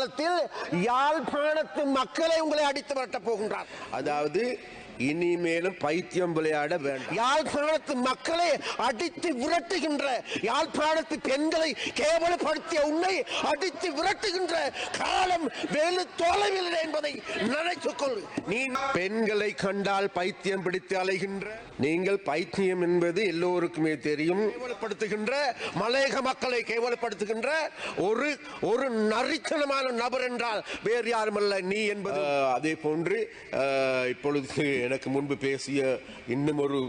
காலத்தில் யாழ்ப்பாணத்து மக்களை உங்களை அடித்து விரட்டப் போகின்றார். அதாவது இனிமேலும் பைத்தியம் விளையாட வேண்டாம். யாழ்ப்பாணத்து மக்களை அடித்து விரட்டுகின்ற யாழ்ப்பாணத்து பெண்களை கேவலப்படுத்திய உன்னை அடித்து விரட்டுகின்ற காலம் வெகு தொலைவில் இல்லை என்பதை நினைத்துக் கொள். நீ பெண்களை கண்டால் பைத்தியம் பிடித்து அலைகின்ற நீங்கள் பைத்தியம் என்பது எல்லோருக்குமே தெரியும். கேவலப்படுத்துகின்ற மலையக மக்களை கேவலப்படுத்துகின்ற ஒரு ஒரு நரித்தனமான நபர் என்றால் வேறு யாருமல்ல நீ என்பது. அதே போன்று இப்பொழுது எனக்கு முன்பு பேசிய இன்னும் ஒரு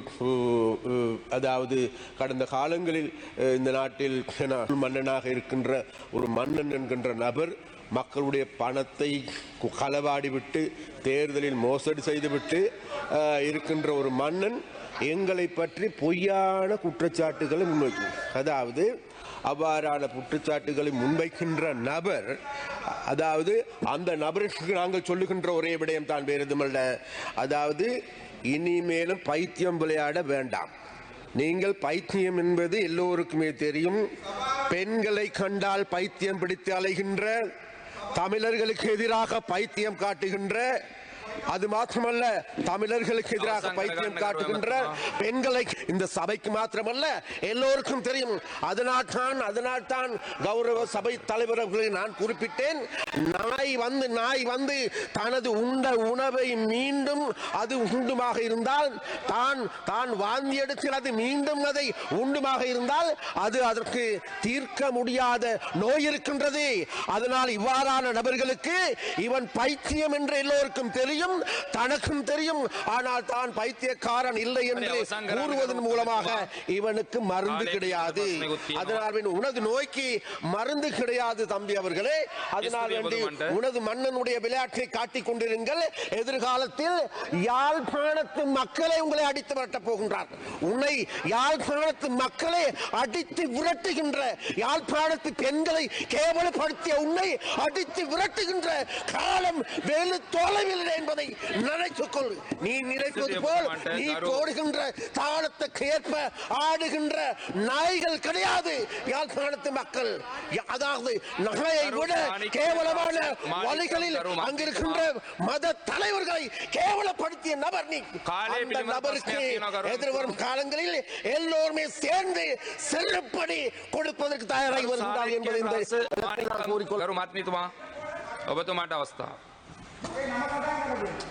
அதாவது கடந்த காலங்களில் இந்த நாட்டில் மன்னனாக இருக்கின்ற ஒரு மன்னன் என்கின்ற நபர் மக்களுடைய பணத்தை களவாடிவிட்டு தேர்தலில் மோசடி செய்துவிட்டு இருக்கின்ற ஒரு மன்னன் எங்களை பற்றி பொய்யான குற்றச்சாட்டுகளை முன்வைக்கும். அதாவது அவ்வாறான குற்றச்சாட்டுகளை முன்வைக்கின்ற நபர் அதாவது அந்த நபருக்கு நாங்கள் சொல்லுகின்ற ஒரே விடயம் தான் வேறு எதுமல்ல அதாவது இனிமேலும் பைத்தியம் விளையாட வேண்டாம். நீங்கள் பைத்தியம் என்பது எல்லோருக்குமே தெரியும். பெண்களை கண்டால் பைத்தியம் பிடித்து அலைகின்ற தமிழர்களுக்கு எதிராக பைத்தியம் காட்டுகின்ற அது மாத்திரமல்ல தமிழர்களுக்கு எதிராக பைத்தியம் காட்டுகின்ற பெண்களை இந்த சபைக்கு மாத்திரமல்ல எல்லோருக்கும் தெரியும். அதனால் தான் அதனால் தான் கௌரவ சபை தலைவர்களை நான் குறிப்பிட்டேன். நாய் வந்து நாய் வந்து தனது உண்ட உணவை மீண்டும் அது உண்டுமாக இருந்தால் தான் தான் வாந்தி எடுத்து அது மீண்டும் அதை உண்டுமாக இருந்தால் அது அதற்கு தீர்க்க முடியாத நோய் இருக்கின்றது. அதனால் இவ்வாறான நபர்களுக்கு இவன் பைத்தியம் என்று எல்லோருக்கும் தெரியும். தனக்கும் தெரியும். ஆனால் தான் பைத்தியக்காரன் இல்லை என்று கூறுவதன் மூலமாக இவனுக்கு மருந்து கிடையாது. அதனால் உனது நோய்க்கு மருந்து கிடையாது தம்பி அவர்களே. அதனால் வேண்டி உனது மன்னனுடைய விளையாட்டை காட்டிக் கொண்டிருங்கள். எதிர்காலத்தில் யாழ்ப்பாணத்து மக்களை உங்களை அடித்து விரட்டப் போகின்றார். உன்னை யாழ்ப்பாணத்து மக்களை அடித்து விரட்டுகின்ற யாழ்ப்பாணத்து பெண்களை கேவலப்படுத்திய உன்னை அடித்து விரட்டுகின்ற காலம் வெகு தொலைவில் இல்லை என்பதை நினைத்துக் கொள் நீ நினைப்பது போல் நீ போடுகின்ற தாளத்துக்கு ஏற்ப ஆடுகின்ற நாய்கள் கிடையாது யாழ்ப்பாணத்து மக்கள் யா- அதாவது நகையை விட கேவலமான வழிகளில் அங்கிருக்கின்ற மத தலைவர்களை கேவலப்படுத்திய நபர் நீ காலை அந்த பிடிமது நபருக்கு பிரச்சனை தீர்வு எதிர்வரும் காலங்களில் எல்லோருமே சேர்ந்து செருப்படி கொடுப்பதற்கு தயாராகி வருகின்றார் என்பதை இந்த இடத்தில் நான் கூறிக்கொள் කරු මත්මිතුමා ඔබතුමාට අවස්ථාව 何だろうね。